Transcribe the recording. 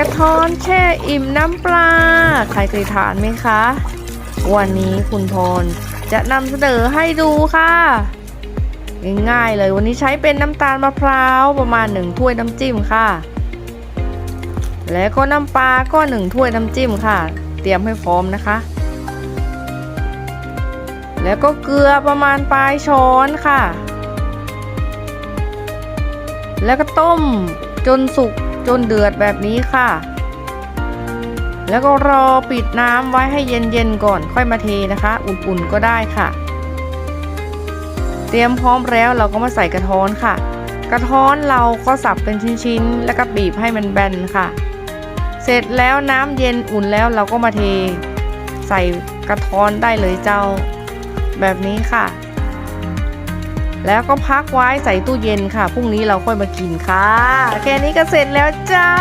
กระท้อนแช่อิ่มน้ำปลา ใครเคยทานไหมคะ วันนี้คุณพรจะนำเสนอให้ดูค่ะ ง่ายๆเลยวันนี้ใช้เป็นน้ำตาลมะพร้าวประมาณหนึ่งถ้วยน้ำจิ้มค่ะ แล้วก็น้ำปลาก็หนึ่งถ้วยน้ำจิ้มค่ะ เตรียมให้พร้อมนะคะ แล้วก็เกลือประมาณปลายช้อนค่ะ แล้วก็ต้มจนสุก จนเดือดแบบนี้ค่ะ แล้วก็รอปิดน้ำไว้ให้เย็นๆก่อนค่อยมาเทนะคะ อุ่นๆก็ได้ค่ะ เตรียมพร้อมแล้วเราก็มาใส่กระท้อนค่ะ กระท้อนเราก็สับเป็นชิ้นๆ แล้วก็บีบให้มันแบนค่ะ เสร็จแล้วน้ำเย็นอุ่นแล้วเราก็มาเท ใส่กระท้อนได้เลยเจ้า แบบนี้ค่ะ แล้วก็พักไว้ใส่ตู้เย็นค่ะ พรุ่งนี้เราค่อยมากินค่ะ แค่นี้ก็เสร็จแล้วเจ้า